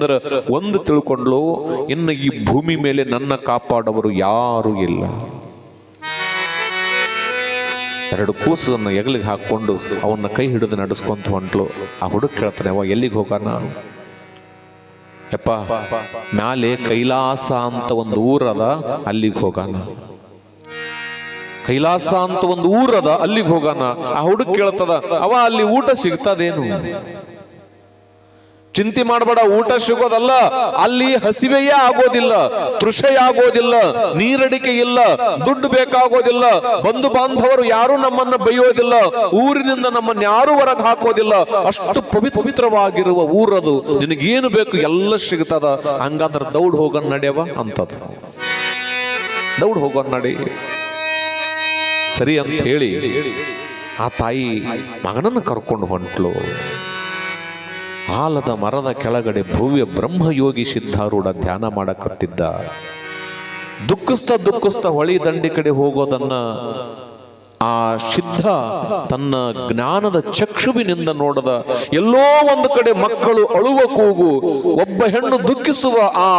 ಅಂದ್ರೆ ಒಂದು ತಿಳ್ಕೊಂಡ್ಲು, ಇನ್ನು ಈ ಭೂಮಿ ಮೇಲೆ ನನ್ನ ಕಾಪಾಡವರು ಯಾರು ಇಲ್ಲ. ಎರಡು ಕೂಸನ್ನು ಎಗಲಿಗೆ ಹಾಕೊಂಡು ಅವನ್ನ ಕೈ ಹಿಡಿದು ನಡೆಸ್ಕೊಂತ ಹೊಂಟ್ಲು ಆ ಹುಡುಗ ಕೇಳ್ತಾನೆ ಅವ ಎಲ್ಲಿಗೆ ಹೋಗಾನ ಯಪ್ಪ, ಮ್ಯಾಲೆ ಕೈಲಾಸ ಅಂತ ಒಂದು ಊರದ ಅಲ್ಲಿಗೆ ಹೋಗಾನ. ಕೈಲಾಸ ಅಂತ ಒಂದು ಊರದ ಅಲ್ಲಿಗೆ ಹೋಗಾನ? ಆ ಹುಡುಗ ಕೇಳ್ತದ ಅವ ಅಲ್ಲಿ ಊಟ ಸಿಗ್ತದೇನು? ಚಿಂತೆ ಮಾಡಬೇಡ, ಊಟ ಸಿಗೋದಲ್ಲ. ಅಲ್ಲಿ ಹಸಿವೆಯೇ ಆಗೋದಿಲ್ಲ, ತೃಷೆ ಆಗೋದಿಲ್ಲ, ನೀರಡಿಕೆ ಇಲ್ಲ, ದುಡ್ಡು ಬೇಕಾಗೋದಿಲ್ಲ. ಬಂಧು ಬಾಂಧವರು ಯಾರು ನಮ್ಮನ್ನ ಬೈಯೋದಿಲ್ಲ, ಊರಿನಿಂದ ನಮ್ಮನ್ನ ಯಾರು ಹೊರಗೆ ಹಾಕೋದಿಲ್ಲ. ಅಷ್ಟು ಪವಿ- ಪವಿತ್ರವಾಗಿರುವ ಊರದು. ನಿನಗೇನು ಬೇಕು? ಎಲ್ಲ ಸಿಗ್ತದ. ಹಂಗಾದ್ರೆ ದೌಡ್ ಹೋಗನ್ ನಡೆಯವ ಅಂತದ ದೌಡ್ ಹೋಗೋನ್ ನಡಿ. ಸರಿ ಅಂತ ಹೇಳಿ, ಆ ತಾಯಿ ಮಗನನ್ನು ಕರ್ಕೊಂಡು ಹೊಂಟ್ಲು. ಆಲದ ಮರದ ಕೆಳಗಡೆ ಭವ್ಯ ಬ್ರಹ್ಮಯೋಗಿ ಸಿದ್ಧಾರೂಢ ಧ್ಯಾನ ಮಾಡಕತ್ತಿದ್ದ. ದುಃಖಿಸ್ತಾ ದುಃಖಿಸ್ತಾ ಹೊಳಿ ದಂಡಿ ಕಡೆ ಹೋಗೋದನ್ನ ಆ ಸಿದ್ಧ ತನ್ನ ಜ್ಞಾನದ ಚಕ್ಷುವಿನಿಂದ ನೋಡದ. ಎಲ್ಲೋ ಒಂದು ಕಡೆ ಮಕ್ಕಳು ಅಳುವ ಕೂಗು, ಒಬ್ಬ ಹೆಣ್ಣು ದುಃಖಿಸುವ ಆ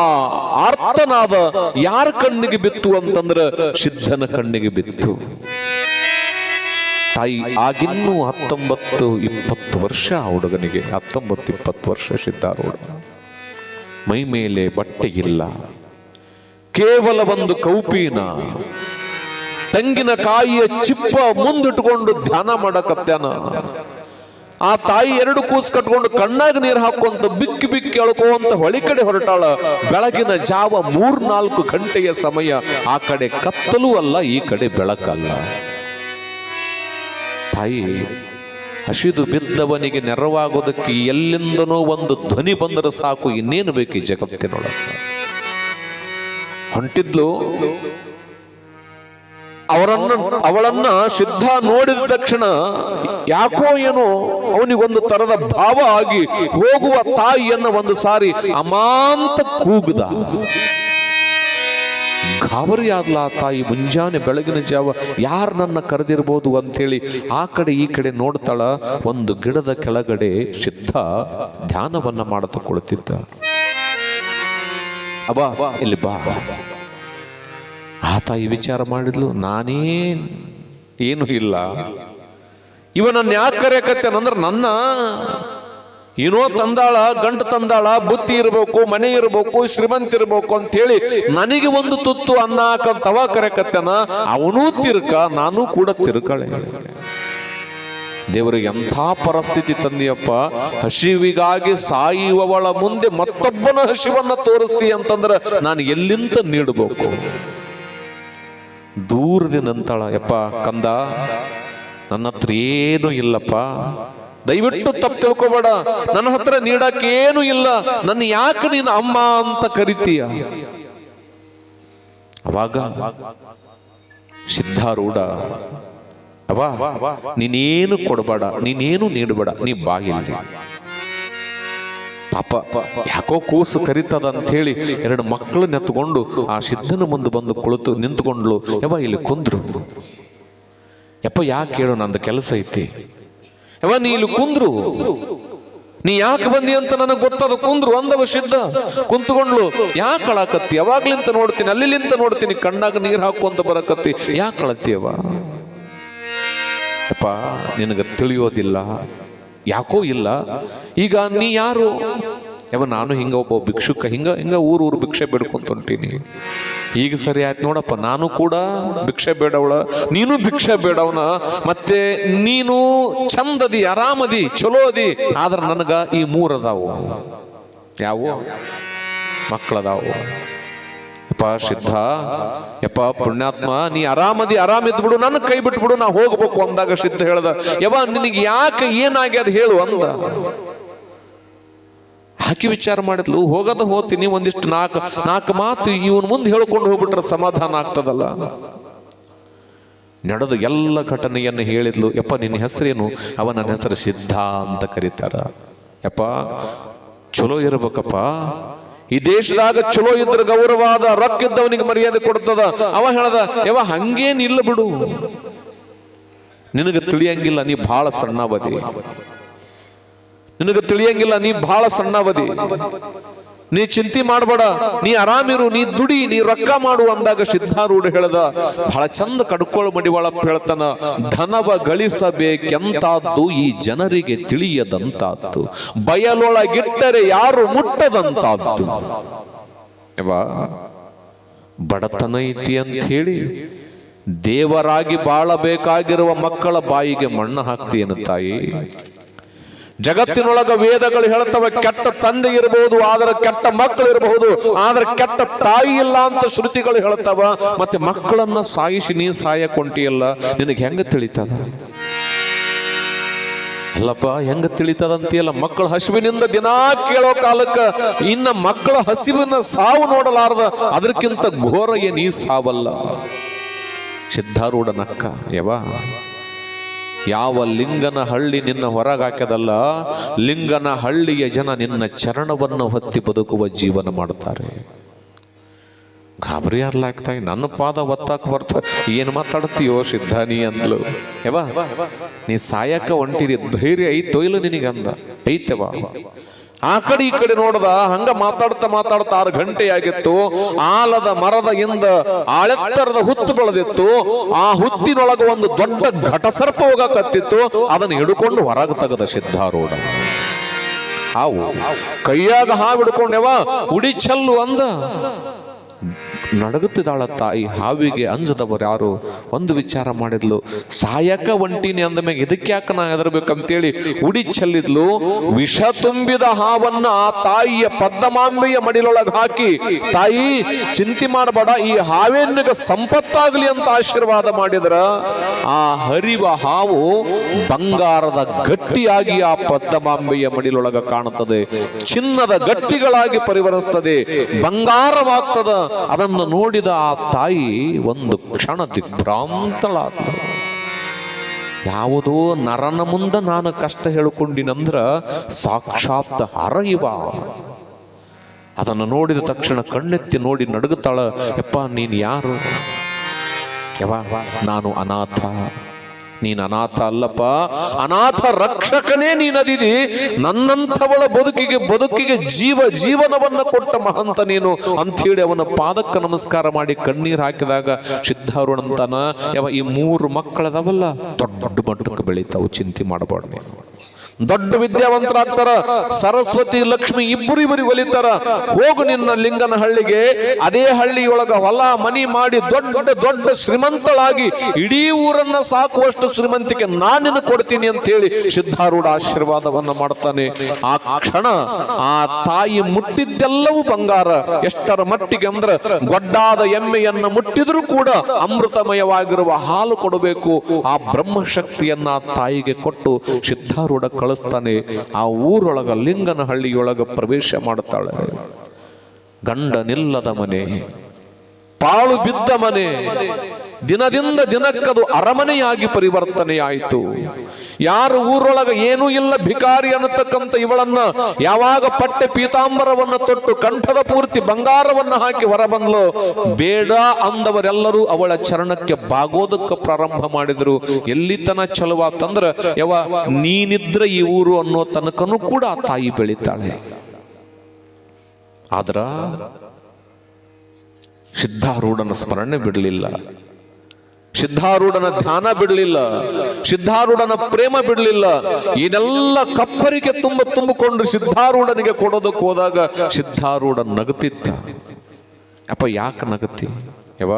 ಆರ್ತನಾದ ಯಾರ ಕಣ್ಣಿಗೆ ಬಿತ್ತು ಅಂತಂದ್ರ ಸಿದ್ಧನ ಕಣ್ಣಿಗೆ ಬಿತ್ತು. ತಾಯಿ ಆಗಿನ್ನೂ ಹತ್ತೊಂಬತ್ತು ಇಪ್ಪತ್ತು ವರ್ಷ ಆ ಹುಡುಗನಿಗೆ. ಹತ್ತೊಂಬತ್ತು ಇಪ್ಪತ್ತು ವರ್ಷ ಸಿದ್ಧಾರೂಢ ಮೈ ಮೇಲೆ ಬಟ್ಟೆ ಇಲ್ಲ. ಕೇವಲ ಒಂದು ಕೌಪಿನ. ತಂಗಿನ ಕಾಯಿಯ ಚಿಪ್ಪ ಮುಂದಿಟ್ಕೊಂಡು ಧ್ಯಾನ ಮಾಡಕತ್ಯಾನ. ಆ ತಾಯಿ ಎರಡು ಕೂಸು ಕಟ್ಕೊಂಡು ಕಣ್ಣಾಗ ನೀರು ಹಾಕುವಂತ ಬಿಕ್ಕಿ ಬಿಕ್ಕಿ ಅಳ್ಕೋಂತ ಹೊಳಿ ಕಡೆ ಹೊರಟಾಳ. ಬೆಳಗಿನ ಜಾವ ಮೂರ್ನಾಲ್ಕು ಗಂಟೆಯ ಸಮಯ ಆ ಕಡೆ ಕತ್ತಲೂ ಅಲ್ಲ ಈ ಕಡೆ ಬೆಳಕಲ್ಲ. ತಾಯಿ, ಹಸಿದು ಬಿದ್ದವನಿಗೆ ನೆರವಾಗೋದಕ್ಕೆ ಎಲ್ಲಿಂದನೋ ಒಂದು ಧ್ವನಿ ಬಂದರೆ ಸಾಕು, ಇನ್ನೇನು ಬೇಕು ಈ ಜಗತ್ತಿನೊಳಗೆ? ಹೊಂಟಿದ್ಲು? ಅವರನ್ನ, ಅವಳನ್ನ ಸಿದ್ಧ ನೋಡಿದ ತಕ್ಷಣ ಯಾಕೋ ಏನೋ ಅವನಿಗೊಂದು ತರದ ಭಾವ ಆಗಿ ಹೋಗುವ ತಾಯಿಯನ್ನ ಒಂದು ಸಾರಿ ಅಮಾಂತ ಕೂಗುದ. ಗಾಬರಿ ಆದ್ಲ ಆ ತಾಯಿ ಮುಂಜಾನೆ ಬೆಳಗಿನ ಜಾವ ಯಾರು ನನ್ನ ಕರೆದಿರ್ಬೋದು ಅಂತೇಳಿ ಆ ಕಡೆ ಈ ಕಡೆ ನೋಡ್ತಾಳ ಒಂದು ಗಿಡದ ಕೆಳಗಡೆ ಸಿದ್ಧ ಧ್ಯಾನವನ್ನ ಮಾಡುತ್ತಾ ಕುಳಿತಿದ್ದ ಅಬ್ಬಾ, ಇಲ್ಲಿ ಬಾ. ಆ ತಾಯಿ ವಿಚಾರ ಮಾಡಿದ್ಲು ನಾನೇ ಏನು ಇಲ್ಲ. ಇವ ನನ್ನ ಯಾಕೆ ಕರೆಯಕತ್ತೇನಂದ್ರೆ ನನ್ನ ಏನೋ ತಂದಾಳ, ಗಂಟು ತಂದಾಳ, ಬುತ್ತಿ ಇರಬೇಕು, ಮನೆ ಇರಬೇಕು, ಶ್ರೀಮಂತ ಇರಬೇಕು ಅಂತೇಳಿ ನನಗೆ ಒಂದು ತುತ್ತು ಅನ್ನ ಹಾಕಂತವ ಕರೆಕತ್ತನ, ಅವನೂ ತಿರ್ಕ, ನಾನು ಕೂಡ ತಿರ್ಕಳೆ. ದೇವರಿಗೆ ಎಂಥ ಪರಿಸ್ಥಿತಿ ತಂದಿಯಪ್ಪ, ಹಸಿವಿಗಾಗಿ ಸಾಯುವವಳ ಮುಂದೆ ಮತ್ತೊಬ್ಬನ ಹಸಿವನ್ನ ತೋರಿಸ್ತಿ ಅಂತಂದ್ರೆ ನಾನು ಎಲ್ಲಿಂದ ನೀಡಬೇಕು? ದೂರದಿಂದ ಅಂತಾಳ ಯಪ್ಪ ಕಂದ, ನನ್ನ ಹತ್ರ ಏನೂ ಇಲ್ಲಪ್ಪ. ದಯವಿಟ್ಟು ತಪ್ಪು ತಿಳ್ಕೊಬೇಡ. ನನ್ನ ಹತ್ರ ನೀಡಕ್ಕೆ ಏನು ಇಲ್ಲ. ನನ್ನ ಯಾಕೆ ನೀನು ಅಮ್ಮ ಅಂತ ಕರಿತೀಯ? ಅವಾಗ ಸಿದ್ಧಾರೂಢ ಅವಾ ನೀನೇನು ಕೊಡಬೇಡ, ನೀನೇನು ನೀಡಬೇಡ, ನೀ ಬಾಗಿಲ್ಲ ಪಾಪ, ಯಾಕೋ ಕೂಸು ಕರಿತದ ಅಂತ ಹೇಳಿ ಎರಡು ಮಕ್ಕಳು ನೆತ್ಕೊಂಡು ಆ ಸಿದ್ಧನ ಮುಂದೆ ಬಂದು ಕುಳಿತು ನಿಂತ್ಕೊಂಡ್ಲು ಯವ ಇಲ್ಲಿ ಕುಂದ್ರು. ಯಪ್ಪ, ಯಾಕೆ ಹೇಳು ನಂದು ಕೆಲಸ ಐತಿ. ಯವ ನೀ ಇಲ್ಲಿ ಕುಂದ್ರು. ನೀ ಯಾಕೆ ಬಂದಿ ಅಂತ ನನಗೆ ಗೊತ್ತದ. ಕುಂದ್ರು, ಅಂದವ ಸಿದ್ಧ. ಕುಂತ್ಕೊಂಡ್ಲು ಯಾಕೆ ಕಳಕತ್ತಿ ಯಾವಾಗ್ಲಿಂತ ನೋಡ್ತೀನಿ ಅಲ್ಲಿಲಿಂತ ನೋಡ್ತೀನಿ, ಕಣ್ಣಾಗ ನೀರು ಹಾಕುವಂತ ಬರಕತ್ತಿ. ಯಾಕೆ ಅಳತ್ತೀಯವ ಅಪ್ಪ ನಿನಗೆ ತಿಳಿಯೋದಿಲ್ಲ. ಯಾಕೋ ಇಲ್ಲ. ಈಗ ನೀ ಯಾರು? ಯಾವ ನಾನು ಹಿಂಗ ಒಬ್ಬ ಭಿಕ್ಷುಕ, ಹಿಂಗ ಹಿಂಗ ಊರು ಊರು ಭಿಕ್ಷೆ ಬೇಡ್ಕೊಂತ ಹೊಂಟೀನಿ ಈಗ ಸರಿ ಆಯ್ತು ನೋಡಪ್ಪ, ನಾನು ಕೂಡ ಭಿಕ್ಷೆ ಬೇಡವಳ, ನೀನು ಭಿಕ್ಷೆ ಬೇಡವನ, ಮತ್ತೆ ನೀನು ಚಂದದಿ, ಆರಾಮದಿ ಚಲೋ ಅದಿ ಆದ್ರೆ ನನಗ ಈ ಮೂರದಾವು ಯಾವ? ಮಕ್ಕಳದಾವು. ಅಪ್ಪ ಸಿದ್ಧ. ಯಪ್ಪ, ಪುಣ್ಯಾತ್ಮ, ನೀ ಆರಾಮದಿ ಆರಾಮ ಬಿಡು, ನನ್ನ ಕೈ ಬಿಟ್ಬಿಡು, ನಾ ಹೋಗ್ಬೇಕು ಅಂದಾಗ ಸಿದ್ಧ ಹೇಳ್ದ. ಯವ ನಿನಗೆ ಯಾಕೆ ಏನಾಗ್ಯದ ಹೇಳು ಅಂದ. ಹಾಕಿ ವಿಚಾರ ಮಾಡಿದ್ಲು, ಹೋಗದ ಹೋತೀನಿ ಒಂದಿಷ್ಟು ನಾಲ್ಕು ನಾಲ್ಕು ಮಾತು ಇವನ್ ಮುಂದೆ ಹೇಳ್ಕೊಂಡು ಹೋಗ್ಬಿಟ್ರೆ ಸಮಾಧಾನ ಆಗ್ತದಲ್ಲ? ನಡೆದು ಎಲ್ಲ ಘಟನೆಯನ್ನು ಹೇಳಿದ್ಲು, ಯಪ್ಪ, ನಿನ್ನ ಹೆಸರೇನು? ಅವ ನನ್ನ ಹೆಸರು ಸಿದ್ಧ ಅಂತ ಕರೀತಾರ. ಯಪ್ಪ ಚಲೋ ಇರ್ಬೇಕಪ್ಪ. ಈ ದೇಶದಾಗ ಚಲೋ ಇದ್ರ ಗೌರವಾದ, ರೊಕ್ಕ ಇದ್ದವನಿಗೆ ಮರ್ಯಾದೆ ಕೊಡ್ತದ. ಅವ ಹೇಳ್ದ ಯವ ಹಂಗೇನಿಲ್ಲ ಬಿಡು. ನಿನಗೆ ತಿಳಿಯಂಗಿಲ್ಲ, ನೀ ಬಹಳ ಸಣ್ಣವದಿ. ನಿನಗೆ ತಿಳಿಯಂಗಿಲ್ಲ, ನೀ ಬಹಳ ಸಣ್ಣವದಿ. ನೀ ಚಿಂತೆ ಮಾಡಬೇಡ, ನೀ ಆರಾಮಿರು, ನೀ ದುಡಿ, ನೀ ರೊಕ್ಕ ಮಾಡು ಅಂದಾಗ ಸಿದ್ಧಾರೂಢ ಹೇಳ್ದ ಬಹಳ ಚಂದ ಕಡ್ಕೊಳ್ಳ ಮಡಿವಾಳಪ್ಪ ಹೇಳ್ತಾನ, ಧನವ ಗಳಿಸಬೇಕೆಂತಾದ್ದು ಈ ಜನರಿಗೆ ತಿಳಿಯದಂತಾದ್ದು. ಬಯಲೊಳಗಿಟ್ಟರೆ ಯಾರು ಮುಟ್ಟದಂತಾದ್ದು. ಬಡತನ ಐತಿ ಅಂತ ಹೇಳಿ, ದೇವರಾಗಿ ಬಾಳಬೇಕಾಗಿರುವ ಮಕ್ಕಳ ಬಾಯಿಗೆ ಮಣ್ಣು ಹಾಕ್ತೀಯನು ತಾಯಿ. ಜಗತ್ತಿನೊಳಗ ವೇದಗಳು ಹೇಳ್ತವೆ ಕೆಟ್ಟ ತಂದೆ ಇರಬಹುದು ಆದ್ರೆ ಕೆಟ್ಟ ಮಕ್ಕಳು ಇರಬಹುದು, ಆದ್ರೆ ಕೆಟ್ಟ ತಾಯಿ ಇಲ್ಲ ಅಂತ ಶ್ರುತಿಗಳು ಹೇಳ್ತವ ಮತ್ತೆ ಮಕ್ಕಳನ್ನ ಸಾಯಿಸಿ, ನೀ ಸಾಯಕೊಂಟಿಯಲ್ಲ, ನಿನಗೆ ಹೆಂಗ ತಿಳಿತದ? ಅಲ್ಲಪ್ಪ, ಹೆಂಗ ತಿಳಿತದಂತಿಯಲ್ಲ, ಮಕ್ಕಳ ಹಸಿವಿನಿಂದ ದಿನಾ ಕೇಳೋ ಕಾಲಕ್ಕೆ ಇನ್ನ ಮಕ್ಕಳ ಹಸಿವಿನ ಸಾವು ನೋಡಲಾರ್ದ, ಅದಕ್ಕಿಂತ ಘೋರ ಏನ್ ಸಾವಲ್ಲ? ಸಿದ್ಧಾರೂಢನಕ್ಕ ಯವ ಯಾವ ಲಿಂಗನ ಹಳ್ಳಿ ನಿನ್ನ ಹೊರಗಾಕ್ಯದಲ್ಲ, ಲಿಂಗನ ಹಳ್ಳಿಯ ಜನ ನಿನ್ನ ಚರಣವನ್ನು ಹೊತ್ತಿ ಬದುಕುವ ಜೀವನ ಮಾಡ್ತಾರೆ. ಗಾಬರಿ ಆಗ್ಲಾಗ್ತಾಯಿ ನನ್ನ ಪಾದ ಒತ್ತಾಕ ಬರ್ತ, ಏನು ಮಾತಾಡ್ತೀಯೋ ಸಿದ್ಧಾನಿ ಅಂದ್ಲು. ಯವ ನೀ ಸಾಯಕ ಹೊಂಟಿದಿ ಧೈರ್ಯ ಐತೋ ಇಲ್ಲ ನಿನಗಂದ? ಐತೆವ ಆ ಕಡೆ ಈ ಕಡೆ ನೋಡದ, ಹಂಗ ಮಾತಾಡ್ತಾ ಮಾತಾಡ್ತಾ ಆರು ಗಂಟೆ ಆಗಿತ್ತು. ಆಲದ ಮರದ ಇಂದ ಆಳೆತ್ತರದ ಹುತ್ತು ಬೆಳೆದಿತ್ತು. ಆ ಹುತ್ತಿನೊಳಗ ಒಂದು ದೊಡ್ಡ ಘಟಸರ್ಪ ಹೋಗಕತ್ತಿತ್ತು. ಅದನ್ನು ಹಿಡ್ಕೊಂಡು ಹೊರಗೆ ತೆಗೆದ ಸಿದ್ಧಾರೂಢ. ಹಾವು. ಕೈಯಾಗ ಹಾವು ಹಿಡ್ಕೊಂಡೆವ ಉಡಿ ಚೆಲ್ಲು ಅಂದ. ನಡಗುತ್ತಿದ್ದಾಳ ತಾಯಿ ಹಾವಿಗೆ ಅಂಜದವರು ಯಾರು ಒಂದು ವಿಚಾರ ಮಾಡಿದ್ಲು. ಸಾಯಕ ಒಂಟಿನಿ ಅಂದ ಮೇಲೆ ಇದಕ್ಕೆ ಯಾಕೆ ನಾ ಹೆದರ್ಬೇಕಂತೇಳಿ ಉಡಿ ಚೆಲ್ಲಿದ್ಲು ವಿಷ ತುಂಬಿದ ಹಾವನ್ನ ಆ ತಾಯಿಯ ಪದ್ಮಾಂಬೆಯ ಮಡಿಲೊಳಗೆ ಹಾಕಿ, ತಾಯಿ, ಚಿಂತೆ ಮಾಡಬೇಡ, ಈ ಹಾವೇನಿಗೆ ಸಂಪತ್ತಾಗಲಿ ಅಂತ ಆಶೀರ್ವಾದ ಮಾಡಿದ್ರ. ಆ ಹರಿವ ಹಾವು ಬಂಗಾರದ ಗಟ್ಟಿಯಾಗಿ ಆ ಪದ್ಮಾಂಬೆಯ ಮಡಿಲೊಳಗ ಕಾಣುತ್ತದೆ. ಚಿನ್ನದ ಗಟ್ಟಿಗಳಾಗಿ ಪರಿವರ್ತಿಸುತ್ತದೆ ಬಂಗಾರವಾಗ್ತದ. ಅದನ್ನು ನೋಡಿದ ಆ ತಾಯಿ ಒಂದು ಕ್ಷಣ ದಿಗ್ಭ್ರಾಂತಳಾದ ಯಾವುದೋ ನರನ ಮುಂದ ನಾನು ಕಷ್ಟ ಹೇಳಿಕೊಂಡಿನಂದ್ರ ಸಾಕ್ಷಾತ್ ಹರಯುವ. ಅದನ್ನು ನೋಡಿದ ತಕ್ಷಣ ಕಣ್ಣೆತ್ತಿ ನೋಡಿ ನಡುಗುತ್ತಾಳ, ಯಪ್ಪ, ನೀನು ಯಾರು? ಯವ ನಾನು ಅನಾಥ. ನೀನು ಅನಾಥ ಅಲ್ಲಪ್ಪ. ಅನಾಥ ರಕ್ಷಕನೇ ನೀನದಿದಿ ನನ್ನಂಥವಳ ಬದುಕಿಗೆ ಬದುಕಿಗೆ ಜೀವ ಜೀವನವನ್ನ ಕೊಟ್ಟ ಮಹಂತ ನೀನು ಅಂಥೇಳಿ ಅವನ ಪಾದಕ್ಕೆ ನಮಸ್ಕಾರ ಮಾಡಿ ಕಣ್ಣೀರು ಹಾಕಿದಾಗ ಸಿದ್ಧಾರುಣಂತನ ಯಾವ ಈ ಮೂರು ಮಕ್ಕಳದವಲ್ಲ ದೊಡ್ಡ ದೊಡ್ಡ ಮಟ್ಟಕ್ಕೆ ಬೆಳೀತಾವು, ಚಿಂತೆ ಮಾಡಬಾರ್ದು ದೊಡ್ಡ ವಿದ್ಯಾವಂತರಾಗ್ತಾರ. ಸರಸ್ವತಿ, ಲಕ್ಷ್ಮಿ ಇಬ್ಬರು ಇಬ್ಬರಿಗೆ ಒಲಿತಾರ. ಹೋಗು ನಿನ್ನ ಲಿಂಗನ ಹಳ್ಳಿಗೆ. ಅದೇ ಹಳ್ಳಿಯೊಳಗ ಹೊಲ, ಮನಿ ಮಾಡಿ ದೊಡ್ಡ ದೊಡ್ಡ ಶ್ರೀಮಂತಳಾಗಿ ಇಡೀ ಊರನ್ನ ಸಾಕುವಷ್ಟು ಶ್ರೀಮಂತಿಕೆ ನಾನಿನ ಕೊಡ್ತೀನಿ ಅಂತ ಹೇಳಿ ಸಿದ್ಧಾರೂಢ ಆಶೀರ್ವಾದವನ್ನ ಮಾಡ್ತಾನೆ. ಆ ಕ್ಷಣ ಆ ತಾಯಿ ಮುಟ್ಟಿದ್ದೆಲ್ಲವೂ ಬಂಗಾರ. ಎಷ್ಟರ ಮಟ್ಟಿಗೆ ಅಂದ್ರ ಗೊಡ್ಡಾದ ಎಮ್ಮೆಯನ್ನ ಮುಟ್ಟಿದ್ರು ಕೂಡ ಅಮೃತಮಯವಾಗಿರುವ ಹಾಲು ಕೊಡಬೇಕು. ಆ ಬ್ರಹ್ಮಶಕ್ತಿಯನ್ನ ತಾಯಿಗೆ ಕೊಟ್ಟು ಸಿದ್ಧಾರೂಢ ಕಳಿಸ್ತಾನೆ ಆ ಊರೊಳಗ ಲಿಂಗನ ಹಳ್ಳಿಯೊಳಗ ಪ್ರವೇಶ ಮಾಡುತ್ತಾಳೆ ಗಂಡ ನಿಲ್ಲದ ಮನೆ ಪಾಳು ಬಿದ್ದ ಮನೆ ದಿನದಿಂದ ದಿನಕ್ಕದು ಅರಮನೆಯಾಗಿ ಪರಿವರ್ತನೆಯಾಯಿತು. ಯಾರು ಊರೊಳಗ ಏನೂ ಇಲ್ಲ ಭಿಕಾರಿ ಅನ್ನತಕ್ಕಂಥ ಇವಳನ್ನ ಯಾವಾಗ ಪಟ್ಟೆ ಪೀತಾಂಬರವನ್ನ ತೊಟ್ಟು ಕಂಠದ ಪೂರ್ತಿ ಬಂಗಾರವನ್ನ ಹಾಕಿ ಹೊರಬಂದ್ಲು, ಬೇಡ ಅಂದವರೆಲ್ಲರೂ ಅವಳ ಚರಣಕ್ಕೆ ಬಾಗೋದಕ್ಕೆ ಪ್ರಾರಂಭ ಮಾಡಿದ್ರು. ಎಲ್ಲಿತನ ಚಲುವಾತಂದ್ರ ಯವ ನೀನಿದ್ರ ಈ ಊರು ಅನ್ನೋ ತನಕನೂ ಕೂಡ ಆ ತಾಯಿ ಬೆಳಿತಾಳೆ. ಆದ್ರ, ಸಿದ್ಧಾರೂಢನ ಸ್ಮರಣೆ ಬಿಡಲಿಲ್ಲ. ಸಿದ್ಧಾರೂಢನ ಧ್ಯಾನ ಬಿಡಲಿಲ್ಲ, ಸಿದ್ಧಾರೂಢನ ಪ್ರೇಮ ಬಿಡಲಿಲ್ಲ. ಇದೆಲ್ಲ ಕಪ್ಪರಿಗೆ ತುಂಬ ತುಂಬಿಕೊಂಡು ಸಿದ್ಧಾರೂಢನಿಗೆ ಕೊಡೋದಕ್ಕೆ ಹೋದಾಗ ಸಿದ್ಧಾರೂಢ ನಗುತ್ತಿದ್ದ ಅಪ್ಪ ಯಾಕೆ ನಗತಿ? ಯವ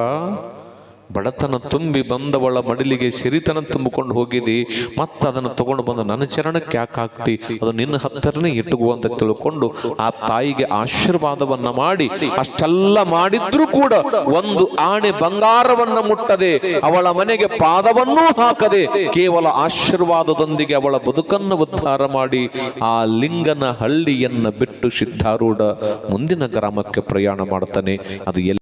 ಬಡತನ ತುಂಬಿ ಬಂದವಳ ಮಡಿಲಿಗೆ ಸಿರಿತನ ತುಂಬಿಕೊಂಡು ಹೋಗಿದಿ, ಮತ್ತೆ ಅದನ್ನು ತಗೊಂಡು ಬಂದು ನನ್ನ ಚರಣಕ್ಕೆ ಯಾಕೆ ಹಾಕ್ತಿ ಅದು ನಿನ್ನ ಹತ್ತಿರನೇ ಇಟ್ಟುಗು ಅಂತ ತಿಳ್ಕೊಂಡು ಆ ತಾಯಿಗೆ ಆಶೀರ್ವಾದವನ್ನ ಮಾಡಿ, ಅಷ್ಟೆಲ್ಲ ಮಾಡಿದ್ರೂ ಕೂಡ ಒಂದು ಆಣೆ ಬಂಗಾರವನ್ನ ಮುಟ್ಟದೆ, ಅವಳ ಮನೆಗೆ ಪಾದವನ್ನೂ ಹಾಕದೆ, ಕೇವಲ ಆಶೀರ್ವಾದದೊಂದಿಗೆ ಅವಳ ಬದುಕನ್ನು ಉದ್ಧಾರ ಮಾಡಿ, ಆ ಲಿಂಗನ ಹಳ್ಳಿಯನ್ನ ಬಿಟ್ಟು ಸಿದ್ಧಾರೂಢ ಮುಂದಿನ ಗ್ರಾಮಕ್ಕೆ ಪ್ರಯಾಣ ಮಾಡ್ತಾನೆ. ಅದು ಎಲ್ಲಿ